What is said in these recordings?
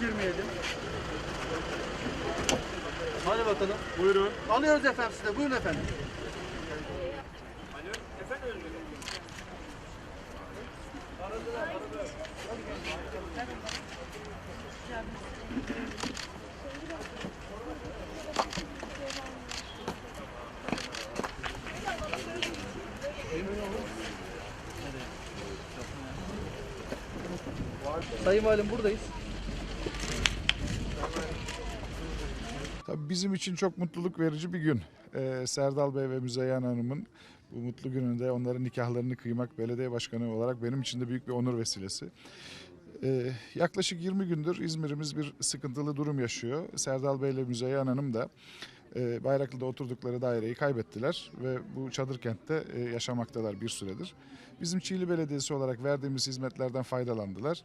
girmeyelim. Hadi bakalım. Buyurun. Alıyoruz efendim size. Buyurun efendim. Sayın Valim buradayız. Bizim için çok mutluluk verici bir gün. Ee, Serdal Bey ve Müzeyyen Hanım'ın bu mutlu gününde onların nikahlarını kıymak belediye başkanı olarak benim için de büyük bir onur vesilesi. Ee, yaklaşık 20 gündür İzmir'imiz bir sıkıntılı durum yaşıyor. Serdal Bey ile Müzeyyen Hanım da e, Bayraklı'da oturdukları daireyi kaybettiler ve bu çadır kentte e, yaşamaktalar bir süredir. Bizim Çiğli Belediyesi olarak verdiğimiz hizmetlerden faydalandılar.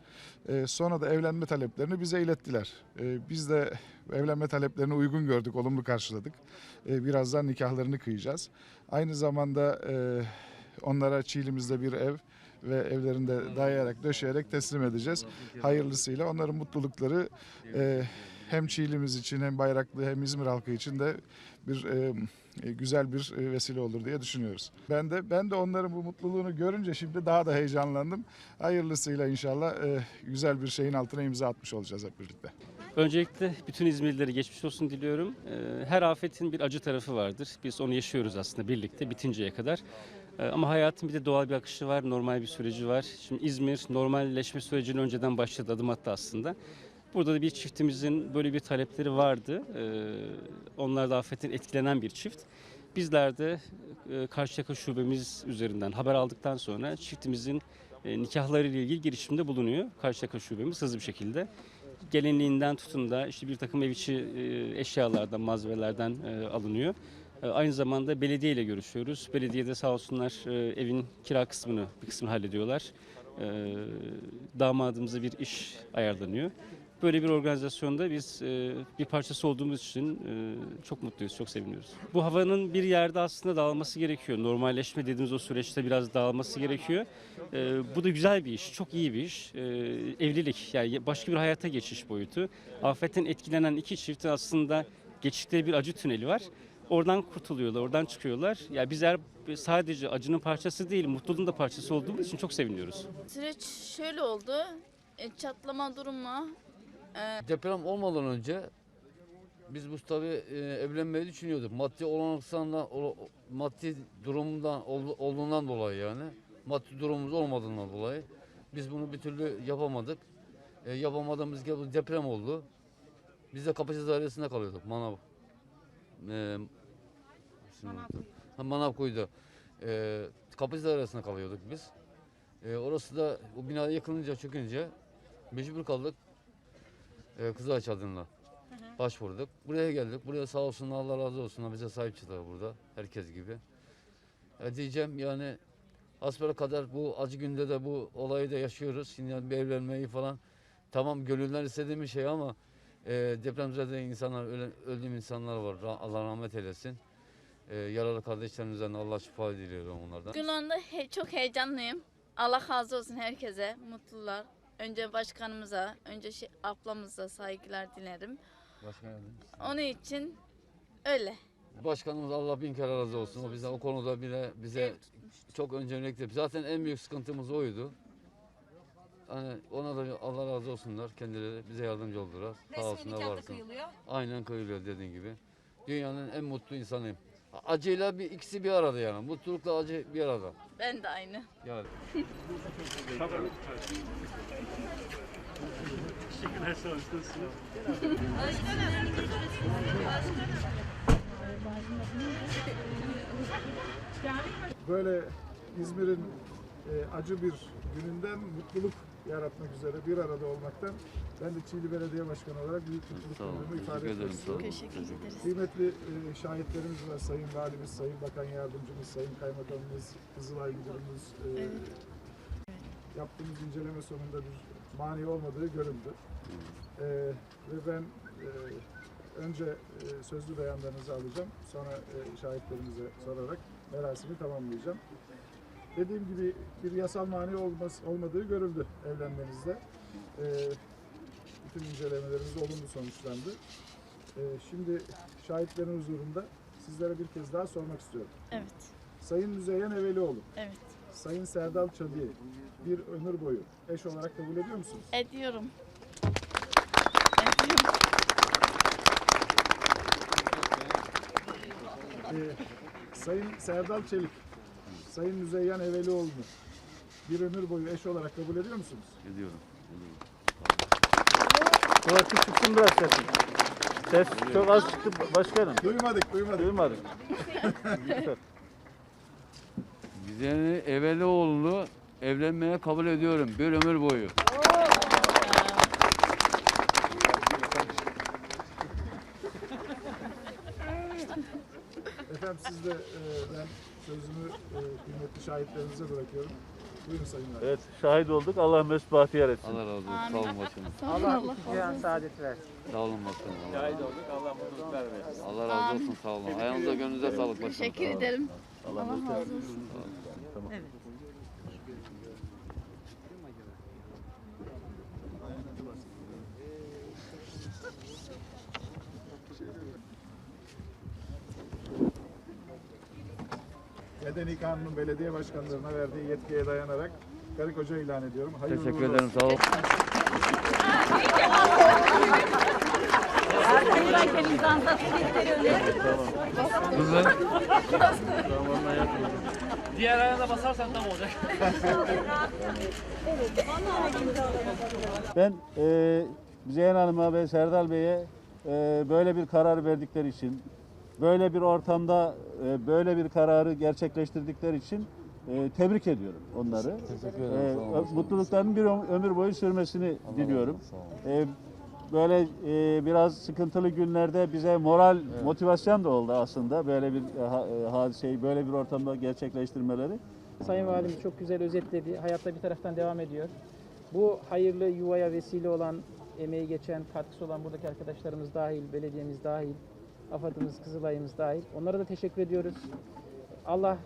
E, sonra da evlenme taleplerini bize ilettiler. E, biz de evlenme taleplerini uygun gördük, olumlu karşıladık. Birazdan nikahlarını kıyacağız. Aynı zamanda onlara Çiğli'mizde bir ev ve evlerinde dayayarak, döşeyerek teslim edeceğiz. Hayırlısıyla onların mutlulukları e, hem Çiğli'miz için hem Bayraklı hem İzmir halkı için de bir e, e, güzel bir e, vesile olur diye düşünüyoruz. Ben de ben de onların bu mutluluğunu görünce şimdi daha da heyecanlandım. Hayırlısıyla inşallah e, güzel bir şeyin altına imza atmış olacağız hep birlikte. Öncelikle bütün İzmirlilere geçmiş olsun diliyorum. Ee, Her afetin bir acı tarafı vardır. Biz onu yaşıyoruz aslında birlikte bitinceye kadar. Ee, Ama hayatın bir de doğal bir akışı var, normal bir süreci var. Şimdi İzmir normalleşme sürecini önceden başladı, adım attı aslında. Burada da bir çiftimizin böyle bir talepleri vardı. Ee, Onlar da afetin etkilenen bir çift. Bizler de e, Karşıyaka şubemiz üzerinden haber aldıktan sonra çiftimizin e, nikahları ile ilgili girişimde bulunuyor. Karşıyaka şubemiz hızlı bir şekilde gelinliğinden tutun da işte bir takım ev içi e, eşyalardan, malzemelerden alınıyor. E, Aynı zamanda belediye ile görüşüyoruz. Belediyede sağ olsunlar e, evin kira kısmını, bir kısmını hallediyorlar. E, Damadımıza bir iş ayarlanıyor. Böyle bir organizasyonda biz bir parçası olduğumuz için çok mutluyuz, çok seviniyoruz. Bu havanın bir yerde aslında dağılması gerekiyor. Normalleşme dediğimiz o süreçte biraz dağılması gerekiyor. Bu da güzel bir iş, çok iyi bir iş. Evlilik, yani başka bir hayata geçiş boyutu. Afetten etkilenen iki çiftin aslında geçtikleri bir acı tüneli var. Oradan kurtuluyorlar, oradan çıkıyorlar. Ya yani bizler sadece acının parçası değil, mutluluğun da parçası olduğumuz için çok seviniyoruz. Süreç şöyle oldu. E, çatlama durumu. Deprem olmadan önce biz bu tabii e, evlenmeyi düşünüyorduk. Maddi olanaksanla o- maddi durumundan ol- olduğundan dolayı yani maddi durumumuz olmadığından dolayı biz bunu bir türlü yapamadık. E, yapamadığımız gibi deprem oldu. Biz de kapasite dairesinde kalıyorduk. Manav. E, ismini unuttum. Ha, Manavkuyu'da. E, kapasite dairesinde kalıyorduk biz. E, orası da o bina yıkılınca çökünce mecbur kaldık e, Kızılay Çadırı'na başvurduk. Buraya geldik. Buraya sağ olsunlar Allah razı olsunlar bize sahip çıktılar burada herkes gibi. E, diyeceğim yani hasbel kadar bu acı günde de bu olayı da yaşıyoruz. Şimdi yani bir evlenmeyi falan tamam gönüller istediğimiz şey ama e, depremzede insanlar ölen, öldüğüm insanlar var. Allah rahmet eylesin. E, yaralı kardeşlerimizden Allah şifa diliyorum onlardan. Gün anda he- çok heyecanlıyım. Allah razı olsun herkese. Mutlular. Önce başkanımıza, önce şey, ablamıza saygılar dilerim. Başka yardımcı. Onun için öyle. Başkanımız Allah bin kere razı olsun. O bize o konuda bile bize çok öncelikle zaten en büyük sıkıntımız oydu. Hani ona da Allah razı olsunlar kendileri bize yardımcı oldular. Sağ Resmi olsunlar nikah var da olsun. kıyılıyor. Aynen kıyılıyor dediğin gibi. Dünyanın en mutlu insanıyım. Acıyla bir ikisi bir arada yani. Mutlulukla acı bir arada. Ben de aynı. Yani. Teşekkürler sağ olun. Nasılsınız? Böyle İzmir'in e, acı bir gününden mutluluk yaratmak üzere bir arada olmaktan ben de Çiğli Belediye Başkanı olarak büyük mutluluk duyduğumu ifade etmek istiyorum. Teşekkür ederiz. Kıymetli e, şahitlerimiz var. Sayın Valimiz, Sayın Bakan Yardımcımız, Sayın Kaymakamımız, Kızılay Müdürümüz. e, Yaptığımız inceleme sonunda bir mani olmadığı görüldü. E, ve ben e, önce e, sözlü beyanlarınızı alacağım. Sonra e, şahitlerimize sorarak merasimi tamamlayacağım. Dediğim gibi bir yasal mani olmaz, olmadığı görüldü evlenmenizde. E, bütün incelemelerimiz olumlu sonuçlandı. Ee, şimdi şahitlerin huzurunda sizlere bir kez daha sormak istiyorum. Evet. Sayın Müzeyyen Evelioğlu, Evet. Sayın Serdal Çalı'yı bir ömür boyu eş olarak kabul ediyor musunuz? Ediyorum. Ediyorum. Ee, Sayın Serdal Çelik, Sayın Müzeyyen Evelioğlu'nu bir ömür boyu eş olarak kabul ediyor musunuz? Ediyorum. Kulaklık çıksın biraz sesin. Ses çok az çıktı başkanım. Duymadık, duymadık. Duymadık. Güzeli Evelioğlu'nu evlenmeye kabul ediyorum bir ömür boyu. Efendim siz de e, ben sözümü e, kıymetli şahitlerinize bırakıyorum. Buyurun Sayın Valim. Evet şahit olduk. Allah mesut bahtiyar etsin. Allah razı olsun. Sağ olun başkanım. Allah Allah saadet versin. Sağ olun başkanım. Allah, Şahit olduk. Allah mutluluklar versin. Allah razı olsun. Sağ olun. Ayağınıza gönlünüze sağlık başkanım. Teşekkür ederim. Allah razı olsun. Medeni Kanun'un belediye başkanlarına verdiği yetkiye dayanarak karı koca ilan ediyorum. Hayırlı Teşekkür ederim. Sağ olun. Kızım. Diğer ayağına basarsan tam olacak. Ben e, Müzeyyen Hanım'a ve Serdal Bey'e e, böyle bir karar verdikleri için, böyle bir ortamda e, böyle bir kararı gerçekleştirdikleri için e, tebrik ediyorum onları. Teşekkür E, ederim. Sağ olun. mutlulukların bir öm- ömür boyu sürmesini diliyorum. E, böyle e, biraz sıkıntılı günlerde bize moral, motivasyon da oldu aslında böyle bir e, ha- e, hadiseyi böyle bir ortamda gerçekleştirmeleri. Sayın Valimiz çok güzel özetledi. Hayatta bir taraftan devam ediyor. Bu hayırlı yuvaya vesile olan, emeği geçen, katkısı olan buradaki arkadaşlarımız dahil, belediyemiz dahil, AFAD'ımız, Kızılay'ımız dahil. Onlara da teşekkür ediyoruz. Allah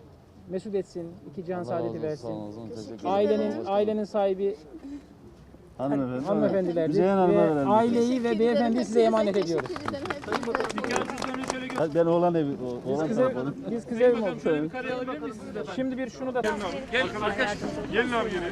mesut etsin, iki can Allah saadeti olsun, versin. sağ olun, teşekkür ederim. Ailenin ailenin sahibi Hanımefendi. Hanım'a ve aileyi ve beyefendiyi size emanet ediyoruz. Ben oğlan evi, o- oğlan Biz tarafı biz kız evim de? Şimdi bir şunu da Gel arkadaş. Gelin abi geri.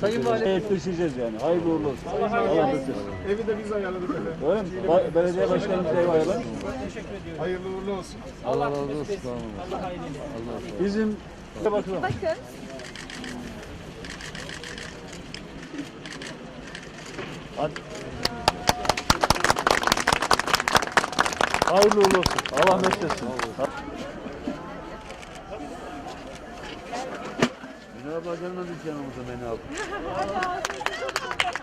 Sayın Valim, Hep düşeceğiz yani. Hayırlı uğurlu olsun. Allah mesut Evi de biz ayarladık efendim. Öyle mi? Ba- Belediye başkanımız ev ayarlamış. Hayırlı uğurlu olsun. Allah razı olsun. Allah razı olsun. Bizim bakalım. Hadi. Hayırlı uğurlu olsun. Allah mesut Mine abla gelmedi hiç yanımıza Mine abla.